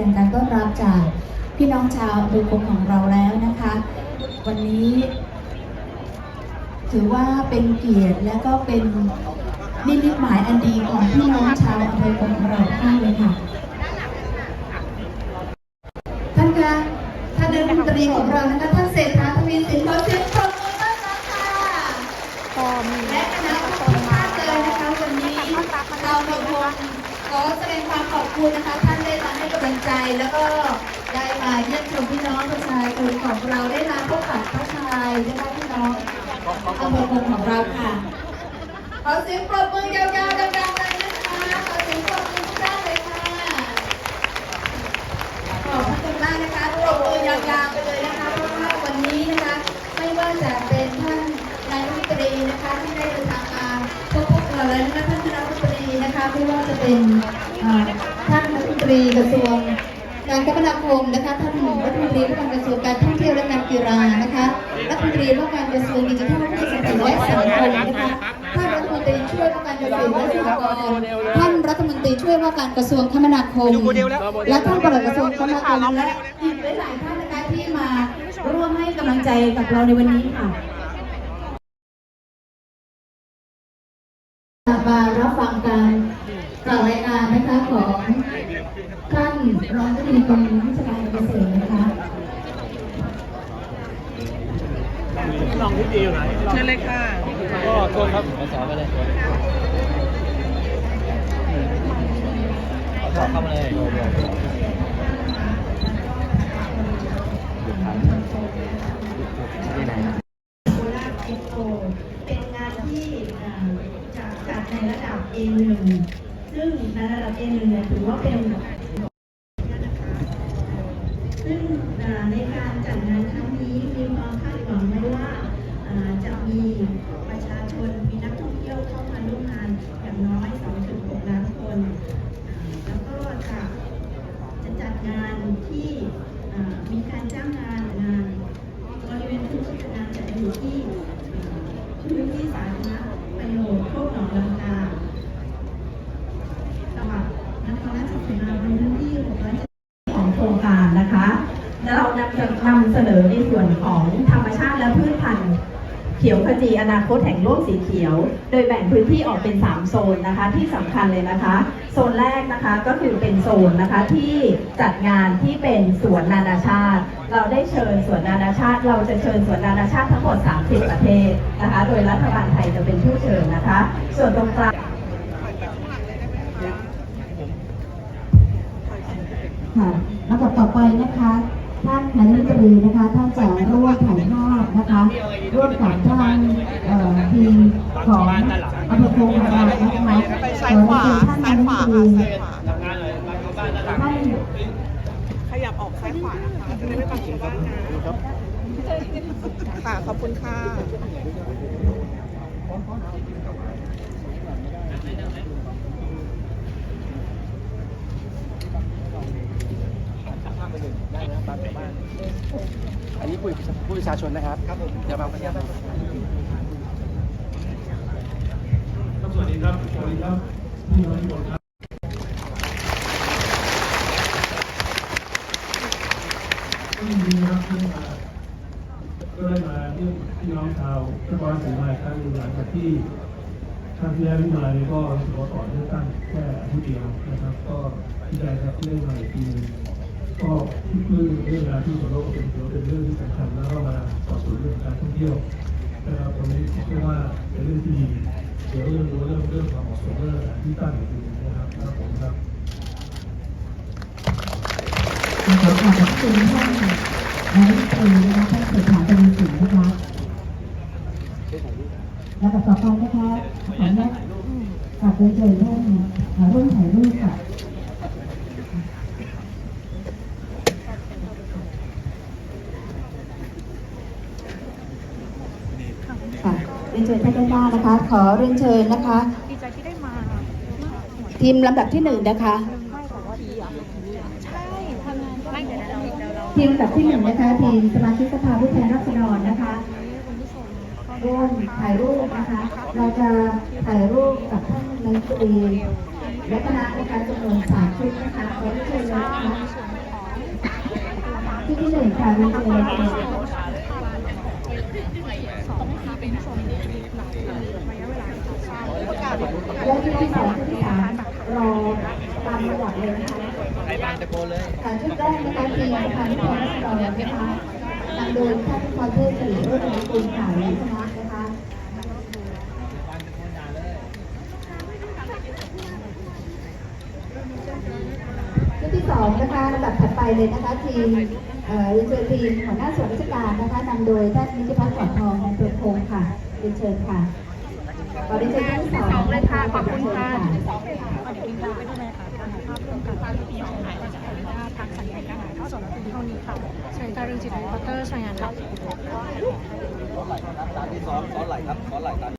ดงการต้อนรับจากพี่น้องชาวอำเภอคงของเราแล้วนะคะ วันนี้ ถือว่าเป็นเกียรติและก็เป็นนิมิตหมายอันดีของพี่น้องชาวอำเภอคงของเราท่านเลยค่ะท่านคะท่านเดินดนตรีของเรานะคะท่านเศรษฐาทวีสินขอเสียงปรบมือต้อนรับค่ะ ขอแสดงความขอบคุณนะคะ ท่านได้มาให้กำลังใจ แล้วก็ได้มาเยี่ยมชมพี่น้องประชาชนของเราได้มาพบปะทักทายนะคะพี่น้องอำเภอคงของเราค่ะ ขอเสียงปรบมือยาวๆดังๆเลยนะคะ นะคะไม่ว่าจะเป็นท่านรัฐมนตรีกระทรวงการคมนาคมนะคะท่านรัฐมนตรีว่าการกระทรวงการท่องเที่ยวและการกีฬานะคะรัฐมนตรีว่าการกระทรวงดิจิทัลเพื่อเศรษฐกิจและสังคมนะคะท่านรัฐมนตรีช่วยว่าการเกษตรและสหกรณ์ท่านรัฐมนตรีช่วยว่าการกระทรวงคมนาคม และท่านปลัดกระทรวงคมนาคมและอีกหลายท่านนะคะที่มาร่วมให้กำลังใจกับเราในวันนี้ค่ะมารับฟังการกล่าวรายงานนะคะ ของท่านรองผู้ดีกรมวิชาการเกษตรนะคะลองที่ดีอยู่ไหนเชิญเลยค่ะก็โทษครับขอสอบไปเลยขอสอบเข้ามาเลยที่ไหนโคราชเอ็กโปเป็นงานที่เอ่อจัดจัดในระดับ A1 ซึ่งในระดับ A1 เนี่ยถือว่าเป็น ซึ่งในการจัดงานครั้งนี้มีความคาดหวังไว้ว่าจะมีประชาชนมีนักท่องเที่ยวเข้ามาร่วมงานอย่างน้อย 2.6 ล้านคนเอ่อแล้วก็จะจะจัดงานที่เอ่อมีการจ้างงานงาน บริเวณพื้นที่งานจะอยู่ที่เอ่อพื้นที่สาธารณประโยชน์โคกหนองลังกาจังหวัดนครราชสีมาเป็นพื้นที่600ของโครงการนะคะ แล้วเรา นำเสนอในส่วนของธรรมชาติและพืชพันธุ์เขียวขจีอนาคตแห่งโลกสีเขียว โดยแบ่งพื้นที่ออกเป็น 3 โซนนะคะ ที่สำคัญเลยนะคะ โซนแรกนะคะก็คือเป็นโซนนะคะที่จัดงานที่เป็นสวนนานาชาติ เราได้เชิญสวนนานาชาติ เราจะเชิญสวนนานาชาติทั้งหมด 30 ประเทศนะคะ โดยรัฐบาลไทยจะเป็นผู้เชิญนะคะ ส่วนตรงกลางค่ะลำดับต่อไปนะคะ ท่านนายกรัฐมนตรีนะคะท่านจะร่วมถ่ายภาพนะคะร่วมกับทางทีมของอำเภอโพธิ์ของนะคะไปซ้ายขวาขอเรียนท่านนายกรัฐมนตรีท่านขยับออกซ้ายขวานะคะจะได้ไม่บังชาวบ้านนะค่ะขอบคุณค่ะ ได้นะ บ้านบ้านอันนี้ผู้ผู้ประชาชนนะครับครับผมเดี๋ยวมาพยายามสวัสดีครับสวัสดีครับพี่น้องทุกคนครับก็ยินดีนะครับที่มาก็ได้มาเยี่ยมพี่น้องชาวนครราชสีมาอีกครั้งหนึ่งหลังจากที่ครั้งที่แล้วที่มาเนี่ยก็รู้สึกว่าก่อนเลือกตั้งแค่อาทิตย์เดียวนะครับ ก็ดีใจครับที่ได้มาอีกทีหนึง ก็เรื่องเรื่องงานที่สวนโลกเป็นเป็นเรื่องที่สำคัญแล้วก็มาสอบสวนเรื่องการท่องเที่ยวนะครับตรงนี้ผมเชื่อว่าเป็นเรื่องที่ดีเดี๋ยวเรื่องรู้เรื่องเรื่องความเหมาะสมเรื่องที่ตั้งอีกทีหนึงนะครับครับผมครับขอขอบคุณท่านนายกรัฐมนตรีนะคะท่านเศรษฐาทวีสินนะคะแลำดับต่อไปนะคะขออนุญาตกราบเรียนเชิญท่านร่วมถ่ายรูปค่ะ เรียนเชิญท่านด้านหน้านะคะ ขอเรียนเชิญนะคะ ดีใจที่ได้มาทีมลำดับที่หนึ่งนะคะใช่ทำงานไม่เดี๋ยวเราเราทีมลำดับที่หนึ่งนะคะ ทีมสมาชิกสภาผู้แทนราษฎรนะคะร่วมถ่ายรูปนะคะ เราจะถ่ายรูปกับท่านนายกรัฐมนตรีและคณะในการจำนวนสามชุดนะคะขอเรียนเชิญเลยนะคะค่ะเรียนเชิญค่ะ และชุดที่สองชุดที่สามรอตามระดับเลยนะคะใครบ้างตะโกนเลยค่ะชุดแรกนะคะทีมประธานที่พอรัศดรนะคะนำโดยท่านพอเทศสิริรุ่งกุลข่าวและคณะนะคะชุดที่สองนะคะลำดับถัดไปเลยนะคะทีมเอ่อเรียนเชิญทีมหัวหน้าส่วนราชการนะคะนำโดยท่านนิติพัฒน์ขอดทองในตัวโคงค่ะเรียนเชิญค่ะ ตอนนี้ชิญชุดที่สองเลยค่ะ ขอบคุณค่ะเดี๋ยวทิ้งท้ายไปด้วยนะคะการถ่ายภาพร่วมการภาพที่สองถ่ายจากการได้ทางสัญญาณการถ่ายทอดสดและเท่านี้ค่ะเชิญการเรียนจิตรีพอตเตอร์ชายงานค่ะ